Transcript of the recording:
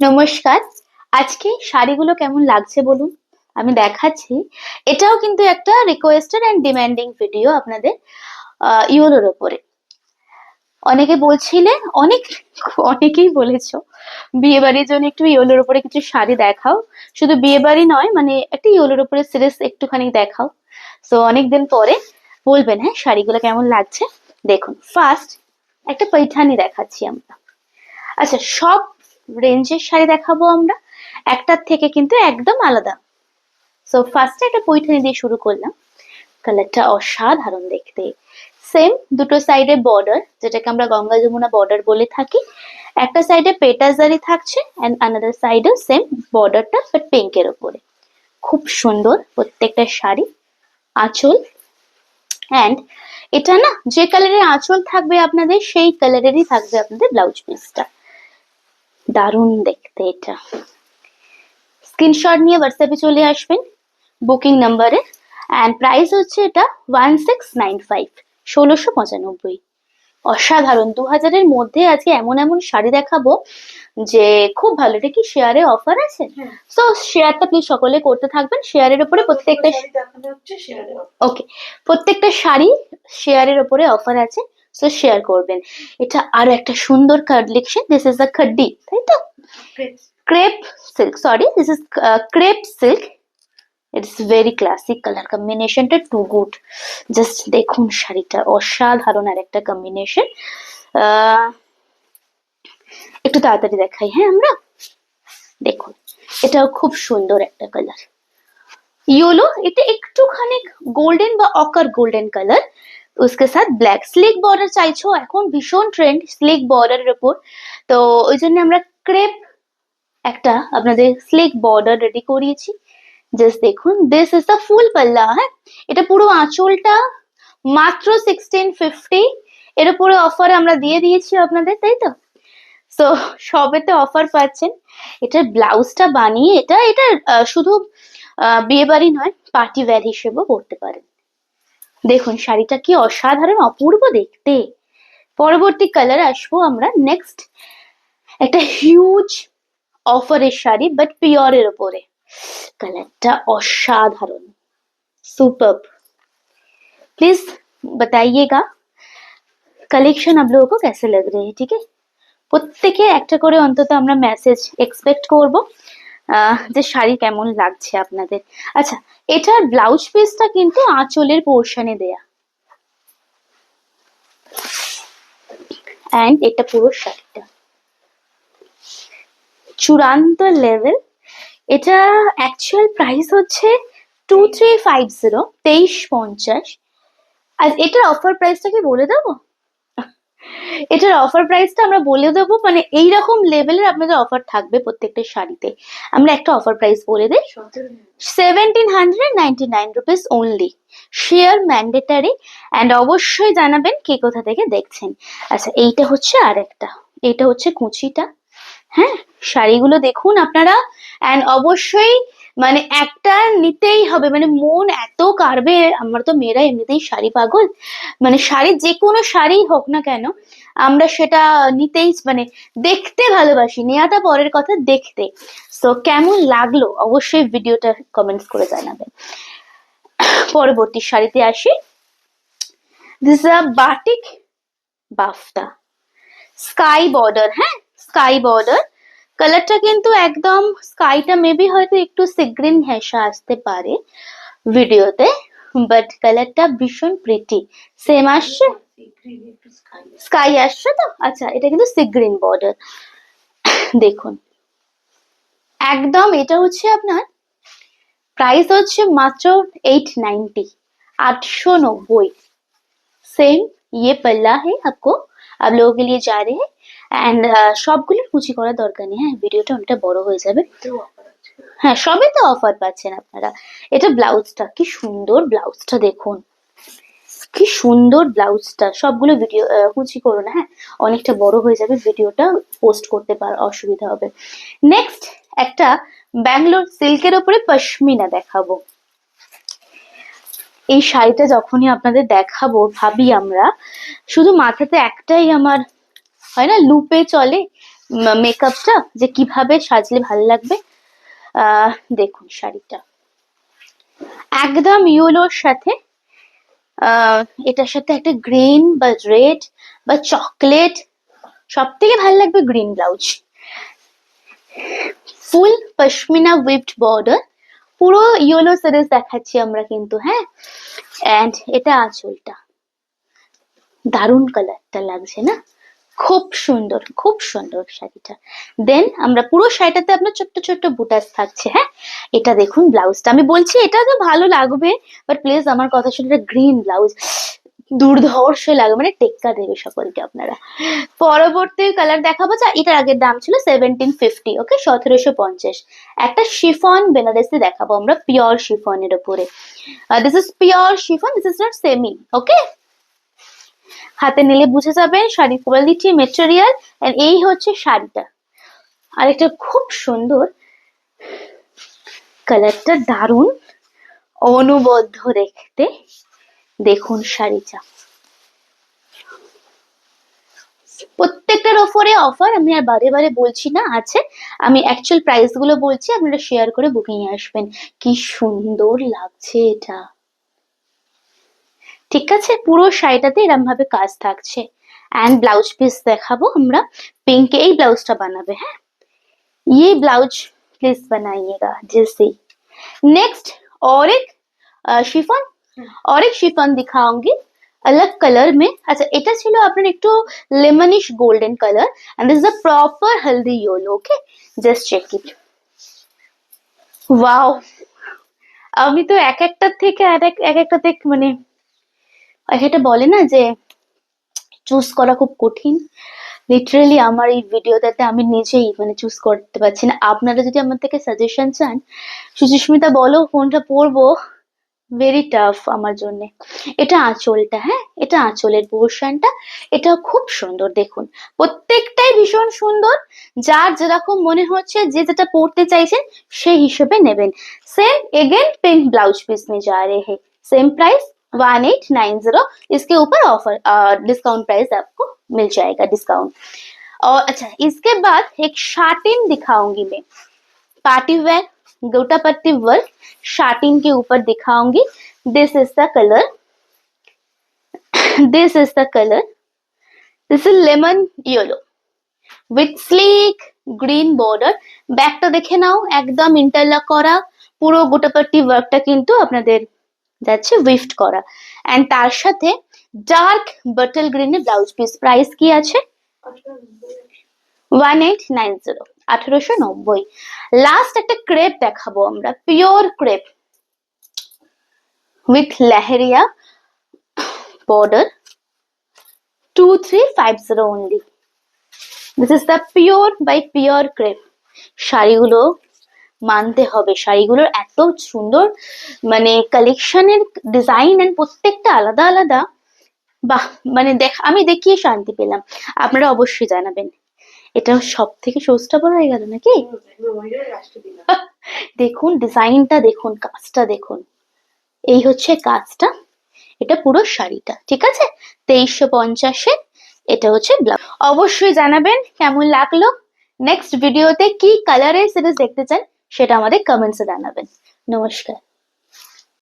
নমস্কার। আজকে শাড়িগুলো কেমন লাগছে বলুন? আমি দেখাচ্ছি। এটাও কিন্তু একটা রিকোয়েস্টেড অ্যান্ড ডিম্যান্ডিং ভিডিও আপনাদের ইউলোর ওপরে। অনেকে বলছিলে, অনেক, অনেকেই বলেছ বিয়ে বাড়ির জন্য একটু ইয়োলোর উপরে কিছু শাড়ি দেখাও। শুধু বিয়ে বাড়ি নয় মানে একটা ইয়োলোর উপরে সিরিজ একটুখানি দেখাও। সো অনেকদিন পরে বলবেন হ্যাঁ শাড়িগুলো কেমন লাগছে? দেখুন ফার্স্ট একটা পৈঠানি দেখাচ্ছি আমরা। আচ্ছা সব রেঞ্জের শাড়ি দেখাবো আমরা। একটার থেকে কিন্তু একদম আলাদা। সো ফার্স্টে একটা পৈঠানি দিয়ে শুরু করলাম। কালারটা অসাধারণ দেখতে। সেম দুটো সাইডে বর্ডার যেটাকে আমরা গঙ্গা যমুনা বর্ডার বলে থাকি। একটা সাইডে পেটাজারি থাকছে অ্যান্ড আনাদার সাইডে সেম বর্ডারটা বাট পিঙ্কের ওপরে। খুব সুন্দর প্রত্যেকটা শাড়ি। আঁচল। অ্যান্ড এটা না, যে কালারের আঁচল থাকবে আপনাদের, সেই কালারেরই থাকবে আপনাদের ব্লাউজ পিসটা দারুণ দেখতে এটা। স্ক্রিনশট নিয়ে হোয়াটসঅ্যাপে চলে আসবেন বুকিং নাম্বারে অ্যান্ড প্রাইস হচ্ছে এটা ওয়ান সিক্স নাইন ফাইভ ষোলোশো পঁচানব্বই। অসাধারণ। দু হাজারের মধ্যে আজকে এমন এমন শাড়ি দেখাবো যে খুব ভালো। এটা কি শেয়ারে অফার আছে। সো শেয়ারটা প্লিজ সকলে করতে থাকবেন। শেয়ারের উপরে প্রত্যেকটা ওকে প্রত্যেকটা শাড়ি শেয়ারের উপরে অফার আছে। সো শেয়ার করবেন। এটা আরও একটা সুন্দর collection this is a khaddi তাই তো? Crepe silk sorry this is crepe silk it's very classic colour কম্বিনেশনটা টু গুড জাস্ট দেখুন শাড়িটা অসাধারণ আর একটা কম্বিনেশন একটু তাড়াতাড়ি দেখাই হ্যাঁ আমরা? দেখুন এটাও খুব সুন্দর একটা কালার ইয়েলো এটা একটুখানি গোল্ডেন বা অকার গোল্ডেন কালার उसके साथ ব্ল্যাক স্লিক বর্ডার চাইছো এখন ভীষণ ট্রেন্ড স্লিক বর্ডারের উপর তো ওই জন্য আমরা ক্রেপ একটা আপনাদের স্লিক বর্ডার রেডি করিয়েছি জাস্ট দেখুন দিস ইজ দ্য ফুল পাল্লা হ্যাঁ এটা পুরো আঁচলটা মাত্র সিক্সটিন ফিফটি এর উপরে অফার আমরা দিয়ে দিয়েছি আপনাদের তাই তো সো সবেতে অফার পাচ্ছেন এটার ব্লাউজটা বানিয়ে এটা এটা আহ, শুধু বিয়ে বাড়ি নয় পার্টি ওয়্যার হিসেবেও পরতে পারেন দেখুন শাড়িটা কি অসাধারণ অপূর্ব দেখতে পরবর্তী কালার আসবো আমরা নেক্সট একটা হিউজ অফারের শাড়ি বাট পিওরের ওপরে কালারটা অসাধারণ सुपर प्लीज बताइएगा कलेक्शन आप लोगों को कैसे लग रहे हैं ठीक है প্রত্যেকে একটা করে অন্তত আমরা মেসেজ এক্সপেক্ট করব আহ, যে শাড়ি কেমন লাগছে আপনাদের। আচ্ছা এটার ব্লাউজ পিসটা কিন্তু আঁচলের পোর্শনে দেয়া। অ্যান্ড এটা পুরো শাড়িটা। চূড়ান্ত লেভেল এটা অ্যাকচুয়াল প্রাইস হচ্ছে টু থ্রি ফাইভ জিরো তেইশ পঞ্চাশ। আর এটার অফার প্রাইসটা কি বলে দেবো? এটার অফার প্রাইসটা আমরা বলে দেবো মানে এইরকম লেভেলের আপনাদের অফার থাকবে প্রত্যেকটা শাড়িতে। আমরা একটা অফার প্রাইস বলে দিই seventeen hundred ninety nine rupees only share mandatory and অবশ্যই জানাবেন কে কোথা থেকে দেখছেন। আচ্ছা এইটা হচ্ছে আর একটা এইটা হচ্ছে কুচিটা। হ্যাঁ শাড়িগুলো দেখুন আপনারা। অ্যান্ড অবশ্যই মানে একটা নিতেই হবে মানে মন এত কাড়বে, আমরা তো মেয়েরা এমনিতেই শাড়ি পাগল মানে শাড়ি যে কোনো শাড়ি হোক না কেন, আমরা সেটা নিতেই মানে দেখতে ভালোবাসি নেওয়াটা পরের কথা দেখতে। তো কেমন লাগল? অবশ্যই ভিডিওটা কমেন্টস করে জানাবেন। পরবর্তী শাড়িতে আসি। দিস আ বাটিক বাফতা স্কাই বর্ডার হ্যাঁ? স্কাই বর্ডার কালারটা কিন্তু একদম স্কাইটা মেবি হয়তো একটু সিগ্রিন হেসা আসতে পারে ভিডিওতে বাট কালারটা ভীষণ প্রিটি সেম আসছে স্কাই আসছে তো আচ্ছা এটা কিন্তু সিগ্রিন বর্ডার দেখুন একদম এটা হচ্ছে আপনার প্রাইস হচ্ছে মাত্র এইট নাইনটি आठशो नब्बे सेम ये पल्ला है आपको आप लोगों के लिए जा रहे हैं অ্যান্ড সবগুলো কুচি করার দরকার নেই হ্যাঁ? ভিডিওটা অনেকটা বড় হয়ে যাবে। হ্যাঁ সবই তো অফার পাচ্ছেন আপনারা। এটা ব্লাউজটা কি সুন্দর ব্লাউজটা দেখুন। কি সুন্দর ব্লাউজটা। সবগুলো ভিডিও কুচি করো না হ্যাঁ? অনেকটা বড় হয়ে যাবে ভিডিওটা পোস্ট করতে পার অসুবিধা হবে। নেক্সট একটা ব্যাঙ্গালোর সিল্কের ওপরে পশমিনা দেখাবো। এই শাড়িটা যখনই আপনাদের দেখাবো ভাবি আমরা শুধু মাথাতে একটাই আমার হয় না? লুপে চলে মেকআপটা যে কীভাবে সাজলে ভালো লাগবে? দেখুন শাড়িটা। একদম ইয়েলোর সাথে এটার সাথে একটা গ্রিন বা রেড বা চকলেট সব থেকে ভালো লাগবে green blouse. Full pashmina weaved border, পুরো ইয়েলো সিরিজ দেখাচ্ছি আমরা কিন্তু হ্যাঁ? অ্যান্ড এটা আঁচলটা। দারুণ কালারটা লাগছে না? খুব সুন্দর খুব সুন্দর শাড়িটা। দেন আমরা পুরো শাড়িটাতে আপনার ছোট্ট ছোট্ট বুটাস থাকছে হ্যাঁ? এটা দেখুন ব্লাউজটা। আমি বলছি এটা তো ভালো লাগবে বাট প্লিজ আমার কথা শুনে গ্রিন ব্লাউজ দুর্ধর্ষ লাগবে মানে টেক্কা দেবে সকলকে আপনারা। পরবর্তী কালার দেখাবো যা, এটার আগের দাম ছিল সেভেন্টিন ফিফটি ওকে সতেরোশো পঞ্চাশ। একটা শিফন বেনারসি দেখাবো আমরা পিওর শিফনের উপরে। This is pure chiffon this is not semi okay হাতে নিলে বুঝে যাবেন শাড়ির কোয়ালিটি মেটেরিয়াল এই হচ্ছে শাড়িটা। আর একটা খুব সুন্দর কালারটা দারুণ অনুবদ্ধ দেখতে। দেখুন শাড়িটা। প্রত্যেকটার ওপরে অফার আমি আর বারে বারে বলছি না, আছে। আমি অ্যাকচুয়াল প্রাইসগুলো বলছি, আপনারা শেয়ার করে বুকিং আসবেন। কি সুন্দর লাগছে এটা। ঠিক আছে পুরো শাড়িটাতে এরম ভাবে কাজ থাকছে অ্যান্ড ব্লাউজ পিস দেখাবো আমরা পিঙ্ক এই ব্লাউজটা বানাবে হ্যাঁ ये ब्लाउज प्लीज बनाइएगा जैसे नेक्स्ट और एक शिफन और एक शिफन दिखाऊंगी अलग कलर में अच्छा এটা ছিল আপনার একটু lemonish golden colour and this is a proper healthy yellow okay just check it wow আমি তো এক একটার থেকে আর এক এক একটা থেকে মানে এক একটা বলে না যে চুজ করা খুব কঠিন। লিটারেলি আমার এই ভিডিওটাতে আমি নিজেই মানে চুজ করতে পারছি না। আপনারা যদি আমার থেকে সাজেশন চান, সুচিস্মিতা বলো, কোনটা পরবো? ভেরি টাফ আমার জন্য। এটা আঁচলটা হ্যাঁ? এটা আঁচলের পোর্শনটা এটা খুব সুন্দর, দেখুন। প্রত্যেকটাই ভীষণ সুন্দর। যার যেরকম মনে হচ্ছে, যে যেটা পড়তে চাইছেন, সেই হিসেবে নেবেন। Same again pink blouse piece নিয়ে যা রে হে। Same price one eight nine zero इसके ऊपर ऑफर डिस्काउंट प्राइस आपको मिल जाएगा डिस्काउंट और अच्छा इसके बाद एक शाटिन दिखाऊंगी मैं पार्टी वेयर गोटा पट्टी वर्क शाटिन के ऊपर दिखाऊंगी this is the colour this is the colour this is lemon yellow with sleek green border ব্যাকটা দেখে নাও একদম ইন্টারলক করা পুরো গোটাপাট্টি ওয়ার্কটা কিন্তু আপনাদের যাচ্ছে উইফট করা। অ্যান্ড তার সাথে ডার্ক বাটল গ্রিনের ব্লাউজ পিস প্রাইস কি আছে? ওয়ান এইট নাইন জিরো আঠারোশো নব্বই। লাস্ট একটা ক্রেপ দেখাবো আমরা pure crepe with leheriya border two three five zero only this is the pure by pure crepe শাড়িগুলো মানতে হবে। শাড়িগুলোর এত সুন্দর মানে কালেকশনের ডিজাইন এন্ড প্রত্যেকটা আলাদা আলাদা। বাহ! মানে দেখ, আমি দেখিয়ে শান্তি পেলাম। আপনারা অবশ্যই জানাবেন। এটা সব থেকে সস্তা বলা হয়ে গেল নাকি? দেখুন ডিজাইনটা দেখুন, কাজটা দেখুন। এই হচ্ছে কাজটা। এটা পুরো শাড়িটা, ঠিক আছে? তেইশশো পঞ্চাশে এটা হচ্ছে ব্লাউজ অবশ্যই জানাবেন কেমন লাগল। নেক্সট ভিডিওতে কি কালারের সিরিজ দেখতে চান? সেটা আমাদের কমেন্টসে জানাবেন। নমস্কার।